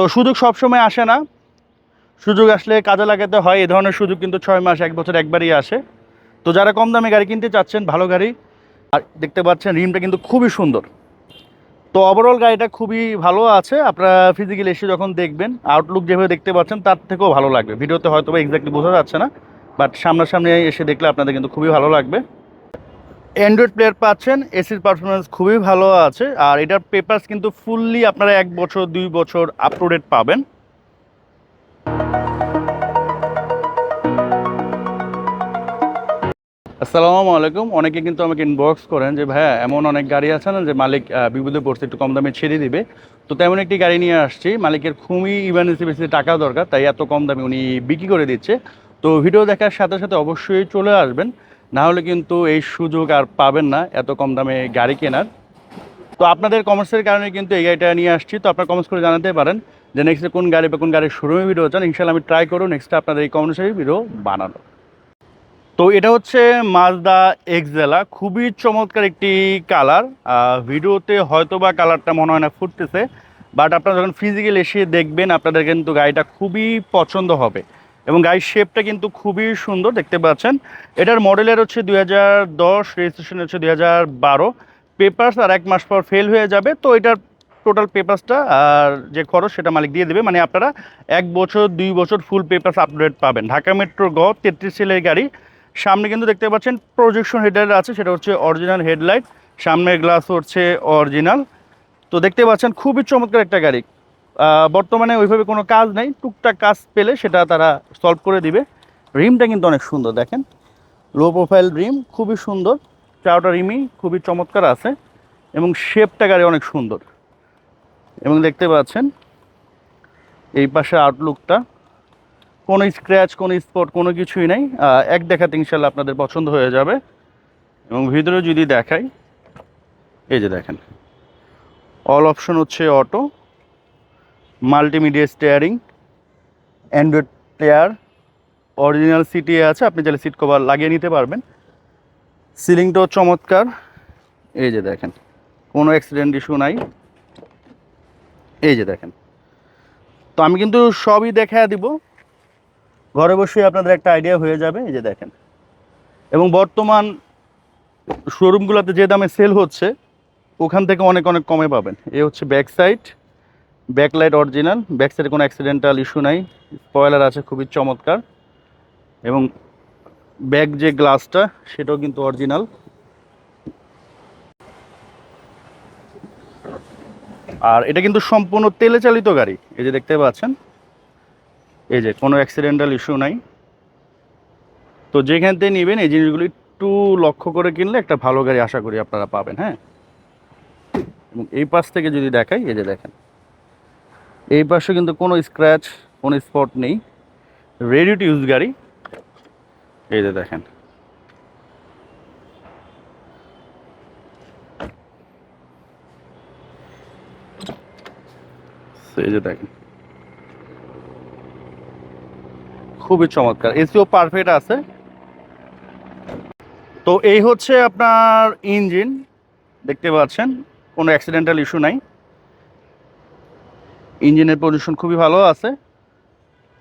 তো সুযোগ সবসময় আসে না। সুযোগ আসলে কাজে লাগাতে হয় এই ধরনের সুযোগ কিন্তু ছয় মাস, এক বছর একবারই আসে। তো যারা কম দামে গাড়ি কিনতে চাচ্ছেন, ভালো গাড়ি, আর দেখতে পাচ্ছেন রিমটা কিন্তু খুবই সুন্দর। তো ওভারঅল গাড়িটা খুবই ভালো আছে, আপনারা ফিজিক্যালি এসে যখন দেখবেন আউটলুক যেভাবে দেখতে পাচ্ছেন, তার থেকেও ভালো লাগবে। ভিডিওতে হয়তো এক্স্যাক্টলি বোঝা যাচ্ছে না বাট সামনাসামনি এসে দেখলে আপনাদের কিন্তু খুবই ভালো লাগবে। অ্যান্ড্রয়েড প্লেয়ার পাচ্ছেন এসির পারফরমেন্স খুবই ভালো আছে, আর এটার পেপার্স কিন্তু ফুললি আপনারা এক বছর, দুই বছর আপ টু ডেট পাবেন। আসসালামু আলাইকুম। অনেকে কিন্তু আমাকে ইনবক্স করেন যে, ভাইয়া, এমন অনেক গাড়ি আছে না যে মালিক বিপদে পড়ছে, একটু কম দামে ছেড়ে দিবে। তো তেমন একটি গাড়ি নিয়ে আসছি। মালিকের খুবই ইমার্জেন্সি বেশি টাকা দরকার, তাই এত কম দামে উনি বিক্রি করে দিচ্ছে। তো ভিডিও দেখার সাথে সাথে অবশ্যই চলে আসবেন। না হলে কিন্তু এই সুযোগ আর পাবেন না, এত কম দামে গাড়ি কেনার। তো আপনাদের কমেন্টসের কারণে কিন্তু এই গাড়িটা নিয়ে আসছি। তো আপনারা কমেন্টস করে জানাতে পারেন যে নেক্সটে কোন গাড়ি বা কোন গাড়ির শোরুমে ভিডিও চান ইনশাল্লাহ আমি ট্রাই করব নেক্সটে আপনাদের এই কমেন্টসের ভিডিও বানানো তো এটা হচ্ছে মাজদা এক্সেলা খুবই চমৎকার একটি কালার ভিডিওতে হয়তো বা কালারটা মনে হয় না ফুটতেছে বাট আপনারা যখন ফিজিক্যাল এসে দেখবেন, আপনাদের কিন্তু গাড়িটা খুবই পছন্দ হবে। এবং গাড়ির শেপটা কিন্তু খুবই সুন্দর, দেখতে পাচ্ছেন। এটার মডেলের হচ্ছে দুই হাজার দশ রেজিস্ট্রেশন হচ্ছে দুই হাজার বারো। পেপার্স আর এক মাস পর ফেল হয়ে যাবে, তো এটার টোটাল পেপার্সটা আর যে খরচ সেটা মালিক দিয়ে দেবে। মানে আপনারা এক বছর, দুই বছর ফুল পেপার্স আপডেট পাবেন। ঢাকা মেট্রো গ, তেত্রিশ সেলের গাড়ি। সামনে কিন্তু দেখতে পাচ্ছেন প্রজেকশন হেডলাইট আছে, সেটা হচ্ছে অরিজিনাল হেডলাইট সামনের গ্লাস হচ্ছে অরিজিনাল তো দেখতে পাচ্ছেন, খুবই চমৎকার একটা গাড়ি। বর্তমানে ওইভাবে কোনো কাজ নেই। টুকটাক কাজ পেলে সেটা তারা সলভ করে দিবে। রিমটা কিন্তু অনেক সুন্দর, দেখেন। লো প্রোফাইল রিম, খুবই সুন্দর। চারটা রিমই খুবই চমৎকার আছে এবং শেপটা গাড়ি অনেক সুন্দর। এবং দেখতে পাচ্ছেন, এই পাশে আউটলুকটা কোনো স্ক্র্যাচ কোনো স্পট কোনো কিছুই নেই। এক দেখাতে ইনশাল্লাহ আপনাদের পছন্দ হয়ে যাবে। এবং ভিতরে যদি দেখাই, এই যে দেখেন অল অপশন হচ্ছে auto multimedia steering android player original city আছে, আপনি চাইলে সিট কভার লাগিয়ে নিতে পারবেন। সিলিংটাও চমৎকার। এই যে দেখেন, কোনো অ্যাক্সিডেন্ট ইস্যু নাই। এই যে দেখেন, তো আমি কিন্তু সবই দেখা দিব। ঘরে বসে আপনাদের একটা আইডিয়া হয়ে যাবে, এই যে দেখেন। এবং বর্তমান শোরুমগুলোতে যে দামে সেল হচ্ছে, ওখান থেকে অনেক অনেক কমে পাবেন। এ হচ্ছে back side backlight original back সাইডে কোনো অ্যাক্সিডেন্টাল ইস্যু নাই স্পয়লার আছে, খুবই চমৎকার। এবং ব্যাক যে গ্লাসটা সেটাও কিন্তু অরিজিনাল। আর এটা কিন্তু সম্পূর্ণ তেলে চালিত গাড়ি, এই যে দেখতে পাচ্ছেন। এই যে, কোনো অ্যাক্সিডেন্টাল ইস্যু নাই। তো যেখান থেকে নেবেন, এই জিনিসগুলো একটু লক্ষ্য করে কিনলে একটা ভালো গাড়ি আশা করি আপনারা পাবেন হ্যাঁ? এবং এই পাশ থেকে যদি দেখাই, এই যে দেখেন। এই পাশে কিন্তু কোনো স্ক্র্যাচ কোনো স্পট নেই। রেডি টু ইউজ গাড়ি। এই যে দেখেন। যে দেখেন। খুবই চমৎকার। এসিও পারফেক্ট আছে। তো এই হচ্ছে আপনার ইঞ্জিন দেখতে পাচ্ছেন, কোনো অ্যাক্সিডেন্টাল ইস্যু নাই। ইঞ্জিনের পজিশন খুবই ভালো আছে।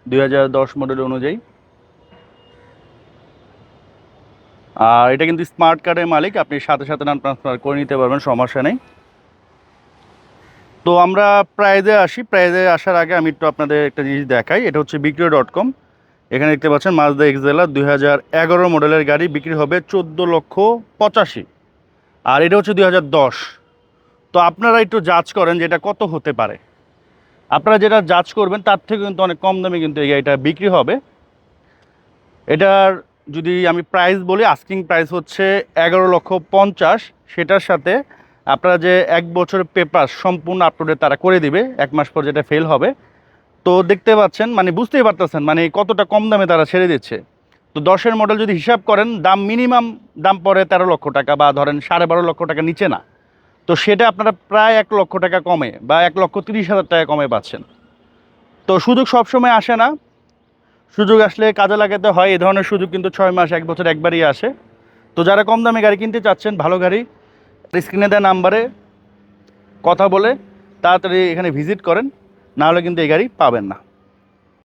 দুই হাজার দশ মডেল অনুযায়ী। আর এটা কিন্তু স্মার্ট কার্ডের মালিক, আপনি সাথে সাথে নাম ট্রান্সফার করে নিতে পারবেন, সমস্যা নেই। তো আমরা প্রাইজে আসি। প্রাইজে আসার আগে আমি একটু আপনাদের একটা জিনিস দেখাই। এটা হচ্ছে বিক্রি ডট কম এখানে দেখতে পাচ্ছেন মাজদা এক্সেলা দুই হাজার এগারো মডেলের গাড়ি বিক্রি হবে চোদ্দ লক্ষ পঁচাশি। আর এটা হচ্ছে দুই হাজার দশ। তো আপনারা একটু জাজ করেন যে এটা কত হতে পারে। আপনারা যেটা জাজ করবেন, তার থেকে কিন্তু অনেক কম দামে কিন্তু এই গাড়িটা বিক্রি হবে। এটার যদি আমি প্রাইস বলি আস্কিং প্রাইস হচ্ছে এগারো লক্ষ পঞ্চাশ। সেটার সাথে আপনারা যে এক বছরের পেপার সম্পূর্ণ আপলোডে তারা করে দিবে, এক মাস পর যেটা ফেল হবে। তো দেখতে পাচ্ছেন মানে বুঝতেই পারতেছেন মানে কতটা কম দামে তারা ছেড়ে দিচ্ছে। তো দশের মডেল যদি হিসাব করেন, দাম মিনিমাম দাম পড়ে তেরো লক্ষ টাকা বা ধরেন সাড়ে বারো লক্ষ টাকা নিচে না। তো সেটা আপনারা প্রায় এক লক্ষ টাকা কমে বা এক লক্ষ তিরিশ হাজার টাকা কমে পাচ্ছেন। তো সুযোগ সবসময় আসে না। সুযোগ আসলে কাজে লাগাতে হয় এই ধরনের সুযোগ কিন্তু ছয় মাস, এক বছর একবারই আসে। তো যারা কম দামে গাড়ি কিনতে চাচ্ছেন, ভালো গাড়ি, স্ক্রিনে দেওয়া নাম্বারে কথা বলে তাড়াতাড়ি এখানে ভিজিট করেন না হলে কিন্তু এই গাড়ি পাবেন না।